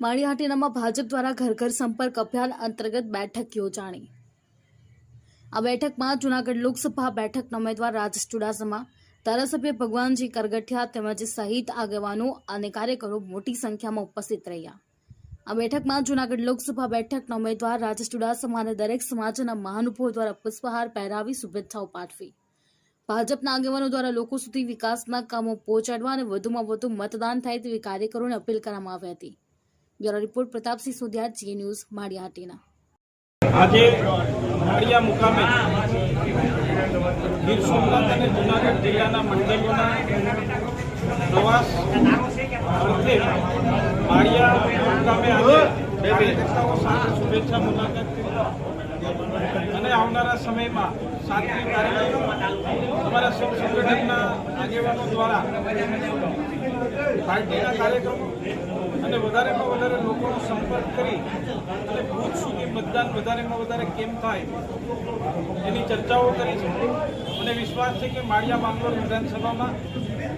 માળીહાટીનામાં ભાજપ દ્વારા ઘર ઘર સંપર્ક અભિયાન અંતર્ગત બેઠક યોજાણી. આ બેઠકમાં જૂનાગઢ લોકસભા બેઠકના ઉમેદવાર રાજેશ ચુડાસમા, ધારાસભ્ય ભગવાનજી કરગઠિયા તેમજ સહિત આગેવાનો અને કાર્યકરો મોટી સંખ્યામાં ઉપસ્થિત રહ્યા. આ બેઠકમાં જૂનાગઢ લોકસભા બેઠકના ઉમેદવાર રાજેશ ચુડાસમા અને દરેક સમાજના મહાનુભાવો દ્વારા પુષ્પહાર પહેરાવી શુભેચ્છાઓ પાઠવી. ભાજપના આગેવાનો દ્વારા લોકો સુધી વિકાસના કામો પહોંચાડવા અને વધુમાં વધુ મતદાન થાય તેવી કાર્યકરોને અપીલ કરવામાં આવી હતી. બ્યુરો રિપોર્ટ પ્રતાપસિંહ સોધિયા જીએ ન્યૂઝ માળિયાહાટીના. આજે માળિયા મુકામે ગીર સોમનાથ અને જુનાગઢ જિલ્લાના મંડળોના પ્રવાસ અર્થે માળિયા મુકામે આજે બે બે શુભેચ્છા મુલાકાત આવનારા સમયમાં સાતમી તારીખે અમારા સૌ સંગઠનના આગેવાનો દ્વારા પાર્ટીના કાર્યક્રમો અને વધારેમાં વધારે લોકોનો સંપર્ક કરી અને બુથ સુધી મતદાન વધારેમાં વધારે કેમ થાય એની ચર્ચાઓ કરી છે. મને વિશ્વાસ છે કે માળિયા માંગરોળ વિધાનસભામાં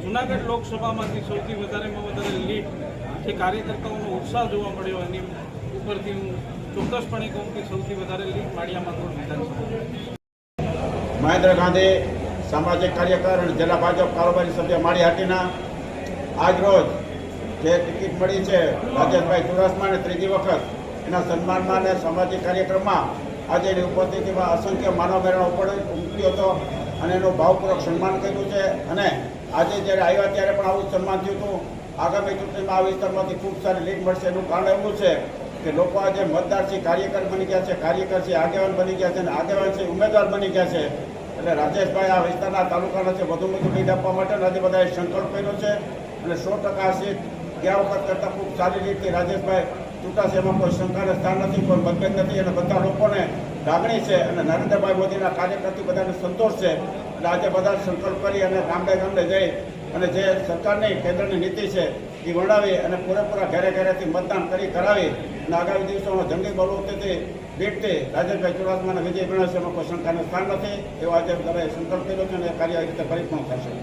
જુનાગઢ લોકસભામાંથી સૌથી વધારેમાં વધારે લીડ જે કાર્યકર્તાઓનો ઉત્સાહ જોવા મળ્યો એની ઉપરથી હું ચોક્કસપણે કહું કે સૌથી વધારે લીડ માળિયામાં માંગરોળ વિધાનસભા મહેન્દ્ર ગાંધી સામાજિક કાર્યકર અને જિલ્લા ભાજપ કારોબારી સભ્ય માળીહાટીના આજ રોજ જે ટિકિટ મળી છે રાજેશભાઈ ચુડાસમાને ત્રીજી વખત, એના સન્માનમાં અને સામાજિક કાર્યક્રમમાં આજે એની ઉપસ્થિતિમાં અસંખ્ય માનવ મેળાનો ઉપર ઉમટ્યો હતો અને એનું ભાવપૂર્વક સન્માન કર્યું છે. અને આજે જ્યારે આવ્યા ત્યારે પણ આવું સન્માન થયું હતું. આગામી ચૂંટણીમાં આ વિસ્તારમાંથી ખૂબ સારી લીડ મળશે એનું કારણ એવું છે કે લોકો આજે મતદાર છે કાર્યકર બની ગયા છે કાર્યકર છે આગેવાન બની ગયા છે અને આગેવાન છે ઉમેદવાર બની ગયા છે. એટલે રાજેશભાઈ આ વિસ્તારના તાલુકાના છે, વધુ વધુ લીડ આપવા માટે આજે બધાએ સંકલ્પ કર્યો છે અને સો ટકા સીટ ગયા વખત કરતાં ખૂબ સારી રીતે રાજેશભાઈ ચૂંટાશે એમાં કોઈ શંકાને સ્થાન નથી, કોઈ મતભેદ નથી અને બધા લોકોને લાગણી છે અને નરેન્દ્રભાઈ મોદીના કાર્યકરથી બધાને સંતોષ છે. એટલે આજે બધા સંકલ્પ કરી અને ગામડે ગામડે જઈ અને જે સરકારની કેન્દ્રની નીતિ છે એ અને પૂરેપૂરા ઘરે ઘરેથી મતદાન કરી કરાવી અને આગામી દિવસોમાં જંગી બળવતીથી ભેટતે રાજનભાઈ ચુડાસમાના વિજય એમાં કોઈ શંકાનું સ્થાન નથી. એવો આજે બધાએ સંકલ્પ કર્યો છે અને કાર્ય રીતે પરિપૂર્ણ થશે.